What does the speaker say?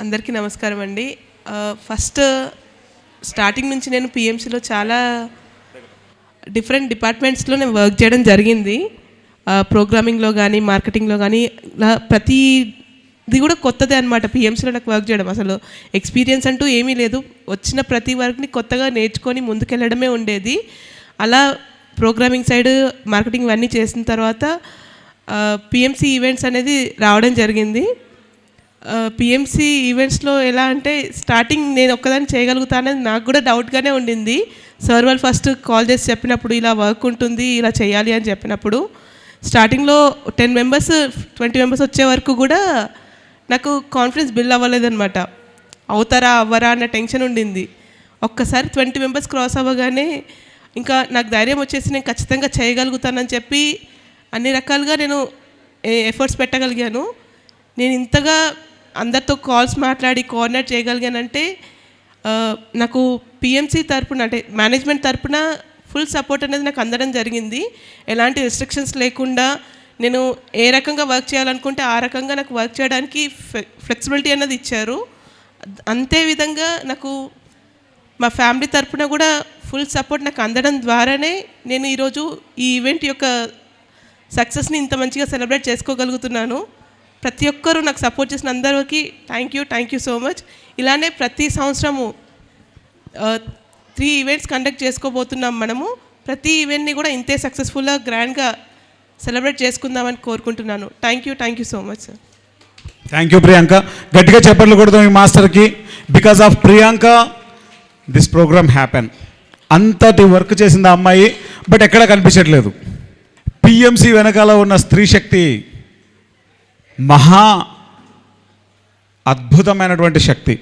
అందరికీ నమస్కారం అండి. ఫస్ట్ స్టార్టింగ్ నుంచి నేను పిఎంసిలో చాలా డిఫరెంట్ డిపార్ట్మెంట్స్లో నేను వర్క్ చేయడం జరిగింది. ప్రోగ్రామింగ్లో కానీ మార్కెటింగ్లో కానీ ఇలా ప్రతిది కూడా కొత్తదే అనమాట పిఎంసీలో నాకు వర్క్ చేయడం. అసలు ఎక్స్పీరియన్స్ అంటూ ఏమీ లేదు. వచ్చిన ప్రతి వర్క్ని కొత్తగా నేర్చుకొని ముందుకెళ్ళడమే ఉండేది. అలా ప్రోగ్రామింగ్ సైడ్ మార్కెటింగ్ ఇవన్నీ చేసిన తర్వాత పిఎంసీ ఈవెంట్స్ అనేది రావడం జరిగింది. పిఎంసీ ఈవెంట్స్లో ఎలా అంటే స్టార్టింగ్ నేను ఒక్కదాన్ని చేయగలుగుతానని నాకు కూడా డౌట్గానే ఉండింది. సార్ వాళ్ళు ఫస్ట్ కాల్ చేసి చెప్పినప్పుడు ఇలా వర్క్ ఉంటుంది ఇలా చేయాలి అని చెప్పినప్పుడు. స్టార్టింగ్లో టెన్ మెంబర్స్ ట్వంటీ మెంబర్స్ వచ్చే వరకు కూడా నాకు కాన్ఫిడెన్స్ బిల్డ్ అవ్వలేదన్నమాట. అవుతారా అవ్వరా అన్న టెన్షన్ ఉండింది. ఒక్కసారి ట్వంటీ మెంబర్స్ క్రాస్ అవ్వగానే ఇంకా నాకు ధైర్యం వచ్చేసి నేను ఖచ్చితంగా చేయగలుగుతానని చెప్పి అన్ని రకాలుగా నేను ఎఫర్ట్స్ పెట్టగలిగాను. నేను ఇంతగా అందరితో కాల్స్ మాట్లాడి కోఆర్డినేట్ చేయగలిగానంటే నాకు పిఎంసీ తరపున అంటే మేనేజ్మెంట్ తరపున ఫుల్ సపోర్ట్ అనేది నాకు అందడం జరిగింది. ఎలాంటి రెస్ట్రిక్షన్స్ లేకుండా నేను ఏ రకంగా వర్క్ చేయాలనుకుంటే ఆ రకంగా నాకు వర్క్ చేయడానికి ఫ్లెక్సిబిలిటీ అనేది ఇచ్చారు. అంతే విధంగా నాకు మా ఫ్యామిలీ తరపున కూడా ఫుల్ సపోర్ట్ నాకు అందడం ద్వారానే నేను ఈరోజు ఈ ఈవెంట్ యొక్క సక్సెస్ని ఇంత మంచిగా సెలబ్రేట్ చేసుకోగలుగుతున్నాను. ప్రతి ఒక్కరూ నాకు సపోర్ట్ చేసిన అందరికీ thank you thank you so much ఇలానే ప్రతి సంవత్సరము త్రీ ఈవెంట్స్ కండక్ట్ చేసుకోబోతున్నాం మనము. ప్రతి ఈవెంట్ని కూడా ఇంతే సక్సెస్ఫుల్గా గ్రాండ్గా సెలబ్రేట్ చేసుకుందామని కోరుకుంటున్నాను. Thank you thank you so much sir thank you Priyanka గట్టిగా చెప్పట్లు మీ మాస్టర్కి. Because of Priyanka this program happen అంతటి వర్క్ చేసింది ఆ అమ్మాయి బట్ ఎక్కడా కనిపించట్లేదు. పిఎంసి వెనకాల ఉన్న స్త్రీ శక్తి మహా అద్భుతమైనటువంటి శక్తి.